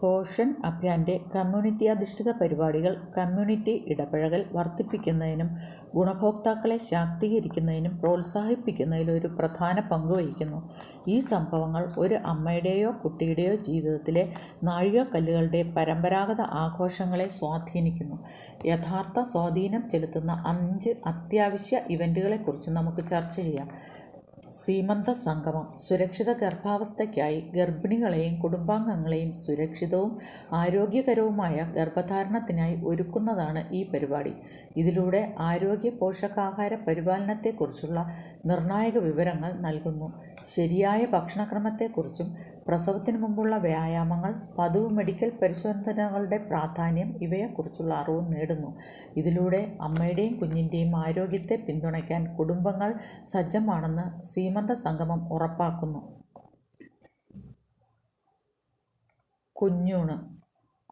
Portion അഭിയാന്റെ community അധിഷ്ഠിത പരിപാടികൾ community ഇടപഴകൽ വർദ്ധിപ്പിക്കുന്നതിനും ഗുണഭോക്താക്കളെ ശാക്തീകരിക്കുന്നതിനും പ്രോത്സാഹിപ്പിക്കുന്നതിലും ഒരു പ്രധാന പങ്ക് വഹിക്കുന്നു. ഈ സംഭവങ്ങൾ ഒരു അമ്മയുടെയോ കുട്ടിയുടെയോ ജീവിതത്തിലെ നാഴികക്കല്ലുകളുടെ പരമ്പരാഗത ആഘോഷങ്ങളെ സ്വാധീനിക്കുന്നു. യഥാർത്ഥ സ്വാധീനം ചെലുത്തുന്ന അഞ്ച് അത്യാവശ്യ ഇവന്റുകളെക്കുറിച്ച് നമുക്ക് ചർച്ച ചെയ്യാം. സീമന്തസംഗമം സുരക്ഷിത ഗർഭാവസ്ഥയ്ക്കായി ഗർഭിണികളെയും കുടുംബാംഗങ്ങളെയും സുരക്ഷിതവും ആരോഗ്യകരവുമായ ഗർഭധാരണത്തിനായി ഒരുക്കുന്നതാണ് ഈ പരിപാടി. ഇതിലൂടെ ആരോഗ്യ പോഷകാഹാര പരിപാലനത്തെക്കുറിച്ചുള്ള നിർണായക വിവരങ്ങൾ നൽകുന്നു. ശരിയായ ഭക്ഷണക്രമത്തെക്കുറിച്ചും പ്രസവത്തിനു മുമ്പുള്ള വ്യായാമങ്ങൾ, പതിവ് മെഡിക്കൽ പരിശോധനകളുടെ പ്രാധാന്യം ഇവയെക്കുറിച്ചുള്ള അറിവ് നേടുന്നു. ഇതിലൂടെ അമ്മയുടെയും കുഞ്ഞിന്റെയും ആരോഗ്യത്തെ പിന്തുണയ്ക്കാൻ കുടുംബങ്ങൾ സജ്ജമാണെന്ന് സീമന്ത സംഗമം ഉറപ്പാക്കുന്നു. കുഞ്ഞൂണ്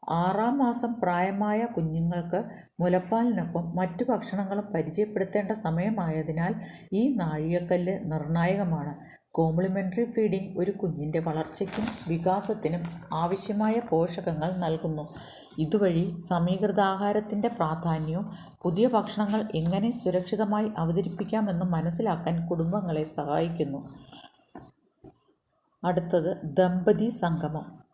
ആറാം മാസം പ്രായമായ കുഞ്ഞുങ്ങൾക്ക് മുലപ്പാലിനൊപ്പം മറ്റു ഭക്ഷണങ്ങളും പരിചയപ്പെടുത്തേണ്ട സമയമായതിനാൽ ഈ നാഴികക്കല്ല് നിർണായകമാണ്. കോംപ്ലിമെന്ററി ഫീഡിംഗ് ഒരു കുഞ്ഞിന്റെ വളർച്ചയ്ക്കും വികാസത്തിനും ആവശ്യമായ പോഷകങ്ങൾ നൽകുന്നു. ഇതുവഴി സമീകൃതാഹാരത്തിന്റെ പ്രാധാന്യവും പുതിയ ഭക്ഷണങ്ങൾ എങ്ങനെ സുരക്ഷിതമായി അവതരിപ്പിക്കാമെന്ന് മനസ്സിലാക്കാൻ കുടുംബങ്ങളെ സഹായിക്കുന്നു. അടുത്തത് ദമ്പതിസംഗമം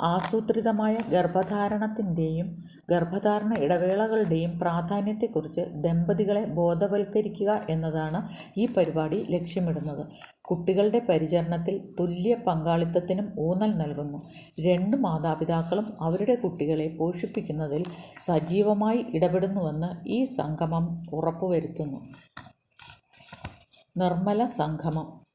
ആസൂത്രിതമായ ഗർഭധാരണത്തിന്റെയും ഗർഭധാരണ ഇടവേളകളുടെയും പ്രാധാന്യത്തെക്കുറിച്ച് ദമ്പതികളെ ബോധവൽക്കരിക്കുക എന്നതാണ് ഈ പരിപാടി ലക്ഷ്യമിടുന്നത്. കുട്ടികളുടെ പരിചരണത്തിൽ തുല്യ പങ്കാളിത്തത്തിനും ഊന്നൽ നൽകുന്നു. രണ്ട് മാതാപിതാക്കളും അവരുടെ കുട്ടികളെ പോഷിപ്പിക്കുന്നതിൽ സജീവമായി ഇടപെടുന്നുവെന്ന് ഈ സംഗമം ഉറപ്പുവരുത്തുന്നു. നിർമ്മലസംഗമം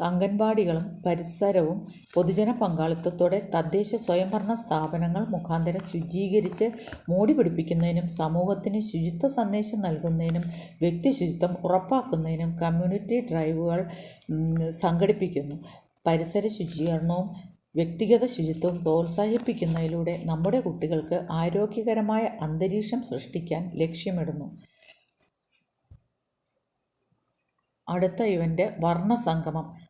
അംഗൻവാടികളും പരിസരവും പൊതുജന പങ്കാളിത്തത്തോടെ തദ്ദേശ സ്വയംഭരണ സ്ഥാപനങ്ങൾ മുഖാന്തരം ശുചീകരിച്ച് മോടിപിടിപ്പിക്കുന്നതിനും സമൂഹത്തിന് ശുചിത്വ സന്ദേശം നൽകുന്നതിനും വ്യക്തിശുചിത്വം ഉറപ്പാക്കുന്നതിനും കമ്മ്യൂണിറ്റി ഡ്രൈവുകൾ സംഘടിപ്പിക്കുന്നു. പരിസര ശുചീകരണവും വ്യക്തിഗത ശുചിത്വം പ്രോത്സാഹിപ്പിക്കുന്നതിലൂടെ നമ്മുടെ കുട്ടികൾക്ക് ആരോഗ്യകരമായ അന്തരീക്ഷം സൃഷ്ടിക്കാൻ ലക്ഷ്യമിടുന്നു. അടുത്ത ഇവന്റെ വർണസംഗമം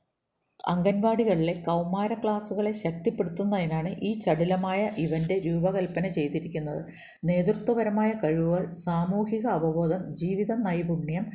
അംഗൻവാടികളിലെ കൗമാര ക്ലാസുകളെ ശക്തിപ്പെടുത്തുന്നതിനാണ് ഈ ചടുലമായ ഇവന്റ് രൂപകൽപ്പന ചെയ്തിരിക്കുന്നത്. നേതൃത്വപരമായ കഴിവുകൾ, സാമൂഹിക അവബോധം, ജീവിത നൈപുണ്യം,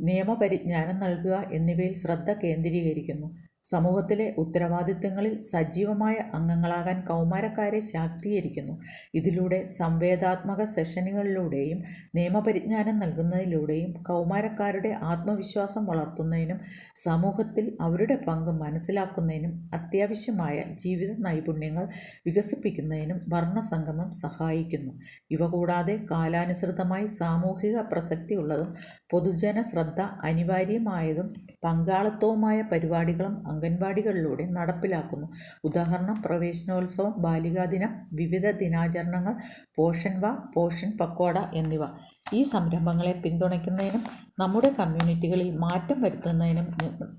നിയമപരിജ്ഞാനം നൽകുക എന്നിവയിൽ ശ്രദ്ധ കേന്ദ്രീകരിക്കുന്നു. സമൂഹത്തിലെ ഉത്തരവാദിത്തങ്ങളിൽ സജീവമായ അംഗങ്ങളാകാൻ കൗമാരക്കാരെ ശാക്തീകരിക്കുന്നു. ഇതിലൂടെ സംവേദാത്മക സെഷനുകളിലൂടെയും നിയമപരിജ്ഞാനം നൽകുന്നതിലൂടെയും കൗമാരക്കാരുടെ ആത്മവിശ്വാസം വളർത്തുന്നതിനും സമൂഹത്തിൽ അവരുടെ പങ്ക് മനസ്സിലാക്കുന്നതിനും അത്യാവശ്യമായ ജീവിത നൈപുണ്യങ്ങൾ വികസിപ്പിക്കുന്നതിനും വർണസംഗമം സഹായിക്കുന്നു. ഇവ കൂടാതെ കാലാനുസൃതമായി സാമൂഹിക പ്രസക്തിയുള്ളതും പൊതുജനശ്രദ്ധ അനിവാര്യമായതും പങ്കാളിത്തവുമായ പരിപാടികളും അംഗൻവാടികളിലൂടെ നടപ്പിലാക്കുന്നു. ഉദാഹരണം പ്രവേശനോത്സവം, ബാലികാദിനം, വിവിധ ദിനാചരണങ്ങൾ, പോഷൻ വാ, പോഷൻ പക്കോട എന്നിവ. ഈ സംരംഭങ്ങളെ പിന്തുണയ്ക്കുന്നതിനും നമ്മുടെ കമ്മ്യൂണിറ്റികളിൽ മാറ്റം വരുത്തുന്നതിനും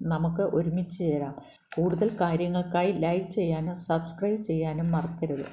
നമുക്ക് ഒരുമിച്ച് ചേരാം. കൂടുതൽ കാര്യങ്ങൾക്കായി ലൈക്ക് ചെയ്യാനും സബ്സ്ക്രൈബ് ചെയ്യാനും മറക്കരുത്.